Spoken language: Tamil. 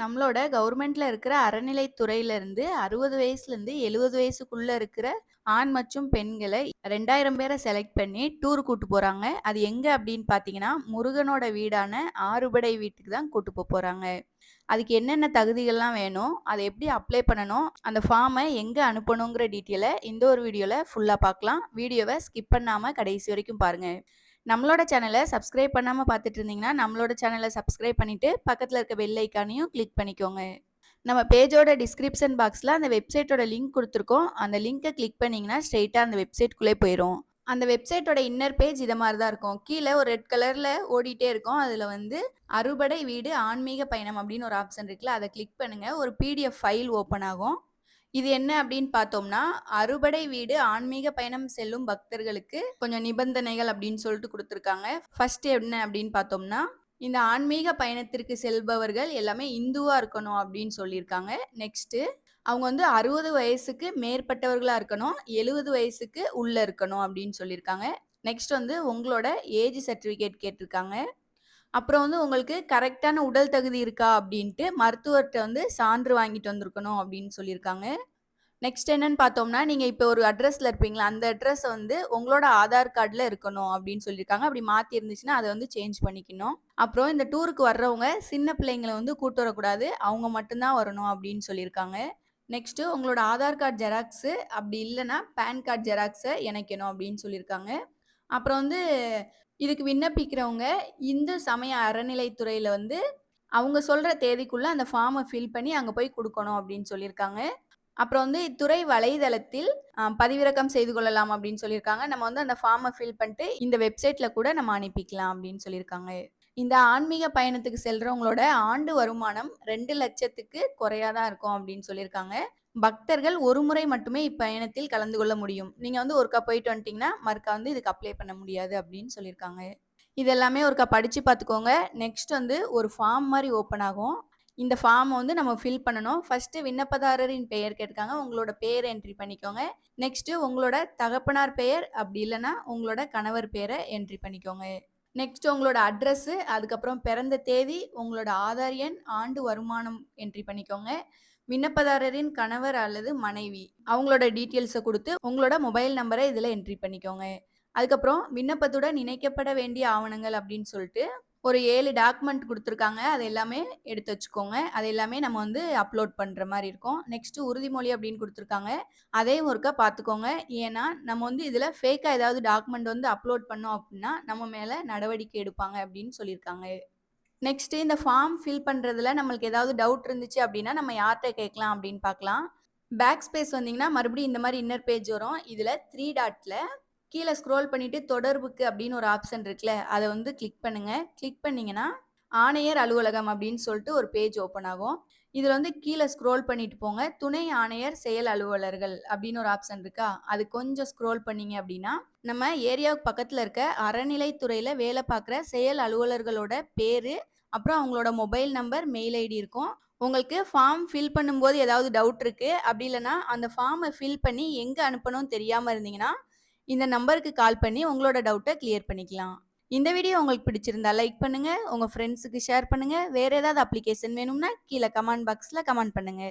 நம்மளோட கவர்மெண்ட்ல இருக்கிற அறநிலைத்துறையிலிருந்து 60 வயசுலேருந்து 70 வயசுக்குள்ள இருக்கிற ஆண் மற்றும் பெண்களை 2000 பேரை செலக்ட் பண்ணி டூர் கூட்டு போறாங்க. அது எங்க அப்படின்னு பார்த்தீங்கன்னா, முருகனோட வீடான ஆறுபடை வீட்டுக்கு தான் கூட்டு போ போறாங்க. அதுக்கு என்னென்ன தகுதிகள்லாம் வேணும்? அதை எப்படி அப்ளை பண்ணணும்? அந்த ஃபார்மை எங்கே அனுப்பணுங்கிற டீட்டெயிலை இந்த ஒரு வீடியோவில் ஃபுல்லாக பார்க்கலாம். வீடியோவை ஸ்கிப் பண்ணாமல் கடைசி வரைக்கும் பாருங்கள் நம்மளோட சேனலை சப்ஸ்கிரைப் பண்ணாமல் பார்த்துட்டு இருந்தீங்கன்னா, நம்மளோட சேனலை சப்ஸ்கிரைப் பண்ணிவிட்டு பக்கத்தில் இருக்க பெல் ஐக்கானையும் கிளிக் பண்ணிக்கோங்க. நம்ம பேஜோட டிஸ்கிரிப்ஷன் பாக்ஸில் அந்த வெப்சைட்டோட லிங்க் கொடுத்துருக்கோம் அந்த லிங்க்கை கிளிக் பண்ணிங்கன்னா ஸ்ட்ரெயிட்டாக அந்த வெப்சைட்குள்ளே போயிரும். அந்த வெப்சைட்டோட இன்னர் பேஜ் இதை மாதிரி தான் இருக்கும். கீழே ஒரு ரெட் கலரில் ஓடிட்டே இருக்கும். அதில் வந்து அறுபடை வீடு ஆன்மீக பயணம் அப்படின்னு ஒரு ஆப்ஷன் இருக்குல்ல, அதை கிளிக் பண்ணுங்கள் ஒரு பிடிஎஃப் ஃபைல் ஓப்பன் ஆகும். இது என்ன அப்படின்னு பார்த்தோம்னா, அறுபடை வீடு ஆன்மீக பயணம் செல்லும் பக்தர்களுக்கு கொஞ்சம் நிபந்தனைகள் அப்படின்னு சொல்லிட்டு கொடுத்துருக்காங்க ஃபர்ஸ்ட் என்ன அப்படின்னு பார்த்தோம்னா, இந்த ஆன்மீக பயணத்திற்கு செல்பவர்கள் எல்லாமே இந்துவா இருக்கணும் அப்படின்னு சொல்லியிருக்காங்க. நெக்ஸ்ட்டு அவங்க வந்து 60 வயசுக்கு மேற்பட்டவர்களா இருக்கணும். 70 வயசுக்கு உள்ள இருக்கணும் அப்படின்னு சொல்லியிருக்காங்க. நெக்ஸ்ட் வந்து உங்களோட ஏஜ் சர்டிஃபிகேட் கேட்டிருக்காங்க. அப்புறம் வந்து உங்களுக்கு கரெக்டான உடல் தகுதி இருக்கா அப்படின்ட்டு மருத்துவர்கிட்ட வந்து சான்று வாங்கிட்டு வந்திருக்கணும் அப்படின்னு சொல்லியிருக்காங்க. நெக்ஸ்ட் என்னன்னு பார்த்தோம்னா, நீங்கள் இப்போ ஒரு அட்ரஸில் இருப்பீங்களா அந்த அட்ரஸ் வந்து உங்களோட ஆதார் கார்டில் இருக்கணும் அப்படின்னு சொல்லியிருக்காங்க. அப்படி மாற்றி இருந்துச்சுன்னா, அதை வந்து சேஞ்ச் பண்ணிக்கணும். அப்புறம் இந்த டூருக்கு வர்றவங்க சின்ன பிள்ளைங்கள வந்து கூட்டு வரக்கூடாது. அவங்க மட்டும்தான் வரணும் அப்படின்னு சொல்லியிருக்காங்க. நெக்ஸ்ட்டு உங்களோட ஆதார் கார்டு ஜெராக்ஸு அப்படி இல்லைன்னா பேன் கார்டு ஜெராக்ஸை இணைக்கணும் அப்படின்னு சொல்லியிருக்காங்க. அப்புறம் வந்து இதுக்கு விண்ணப்பிக்கிறவங்க இந்து சமய அறநிலைத்துறையில வந்து அவங்க சொல்ற தேதிக்குள்ள அந்த ஃபார்மை ஃபில் பண்ணி அங்க போய் கொடுக்கணும் அப்படின்னு சொல்லியிருக்காங்க. அப்புறம் வந்து இத்துறை வலைதளத்தில் பதிவிறக்கம் செய்து கொள்ளலாம் அப்படின்னு சொல்லியிருக்காங்க. நம்ம வந்து அந்த ஃபார்மை ஃபில் பண்ணிட்டு இந்த வெப்சைட்ல கூட நம்ம அனுப்பிக்கலாம் அப்படின்னு சொல்லியிருக்காங்க. இந்த ஆன்மீக பயணத்துக்கு செல்றவங்களோட ஆண்டு வருமானம் 2,00,000க்கு குறையா தான் இருக்கும் அப்படின்னு சொல்லியிருக்காங்க. பக்தர்கள் ஒரு முறை மட்டுமே இப்பயணத்தில் கலந்து கொள்ள முடியும். நீங்கள் வந்து ஒருக்கா போயிட்டு வந்துட்டீங்கன்னா, மறுக்கா வந்து இதுக்கு அப்ளை பண்ண முடியாது அப்படின்னு சொல்லியிருக்காங்க. இது எல்லாமே ஒருக்கா படித்து பார்த்துக்கோங்க. நெக்ஸ்ட் வந்து ஒரு ஃபார்ம் மாதிரி ஓப்பன் ஆகும். இந்த ஃபார்மை வந்து நம்ம ஃபில் பண்ணணும். ஃபர்ஸ்ட்டு விண்ணப்பதாரரின் பெயர் கேட்டிருக்காங்க. உங்களோட பேர் என்ட்ரி பண்ணிக்கோங்க. நெக்ஸ்ட்டு உங்களோட தகப்பனார் பெயர் அப்படி இல்லைன்னா உங்களோட கணவர் பெயரை என்ட்ரி பண்ணிக்கோங்க. நெக்ஸ்ட் உங்களோட அட்ரஸ்ஸு அதுக்கப்புறம் பிறந்த தேதி, உங்களோட ஆதார் எண், ஆண்டு வருமானம் என்ட்ரி பண்ணிக்கோங்க. விண்ணப்பதாரரின் கணவர் அல்லது மனைவி அவங்களோட டீட்டெயில்ஸை கொடுத்து உங்களோட மொபைல் நம்பரை இதில் என்ட்ரி பண்ணிக்கோங்க. அதுக்கப்புறம் விண்ணப்பத்துடன் இணைக்கப்பட வேண்டிய ஆவணங்கள் அப்படின்னு சொல்லிட்டு ஒரு ஏழு டாக்குமெண்ட் கொடுத்துருக்காங்க அது எல்லாமே எடுத்து வச்சுக்கோங்க. அது எல்லாமே நம்ம வந்து அப்லோட் பண்ணுற மாதிரி இருக்கும். நெக்ஸ்ட் உறுதிமொழி அப்படின்னு கொடுத்துருக்காங்க அதையும் ஒருக்கா பார்த்துக்கோங்க. ஏன்னா, நம்ம வந்து இதில் ஃபேக்காக ஏதாவது டாக்குமெண்ட் வந்து அப்லோட் பண்ணோம் அப்படின்னா, நம்ம மேலே நடவடிக்கை எடுப்பாங்க அப்படின்னு சொல்லியிருக்காங்க. நெக்ஸ்ட்டு இந்த ஃபார்ம் ஃபில் பண்ணுறதுல நம்மளுக்கு ஏதாவது டவுட் இருந்துச்சு அப்படின்னா, நம்ம யார்கிட்ட கேட்கலாம் அப்படின்னு பார்க்கலாம். பேக் ஸ்பேஸ் வந்தீங்கன்னா, மறுபடியும் இந்த மாதிரி இன்னர் பேஜ் வரும். இதில் த்ரீ டாட்டில் கீழே ஸ்க்ரோல் பண்ணிவிட்டு தொடர்புக்கு அப்படின்னு ஒரு ஆப்ஷன் இருக்குல்ல, அதை வந்து கிளிக் பண்ணுங்கள் கிளிக் பண்ணிங்கன்னா ஆணையர் அலுவலகம் அப்படின்னு சொல்லிட்டு ஒரு பேஜ் ஓப்பன் ஆகும். இதில் வந்து கீழே ஸ்க்ரோல் பண்ணிட்டு போங்க. துணை ஆணையர் செயல் அலுவலர்கள் அப்படின்னு ஒரு ஆப்ஷன் இருக்கா? அது கொஞ்சம் ஸ்க்ரோல் பண்ணீங்க அப்படின்னா, நம்ம ஏரியாவுக்கு பக்கத்தில் இருக்க அறநிலைத்துறையில் வேலை பார்க்குற செயல் அலுவலர்களோட பேரு, அப்புறம் அவங்களோட மொபைல் நம்பர், மெயில் ஐடி இருக்கும். உங்களுக்கு ஃபார்ம் ஃபில் பண்ணும்போது ஏதாவது டவுட் இருக்கு. அப்படி இல்லைன்னா அந்த ஃபார்மை ஃபில் பண்ணி எங்கே அனுப்பணும்னு தெரியாமல் இருந்தீங்கன்னா, இந்த நம்பருக்கு கால் பண்ணி உங்களோட டவுட்டை கிளியர் பண்ணிக்கலாம். இந்த வீடியோ உங்களுக்கு பிடிச்சிருந்தா லைக் பண்ணுங்க. உங்க ஃப்ரெண்ட்ஸுக்கு ஷேர் பண்ணுங்க. வேற ஏதாவது அப்ளிகேஷன் வேணும்னா கீழே கமெண்ட் பாக்ஸ்ல கமெண்ட் பண்ணுங்க.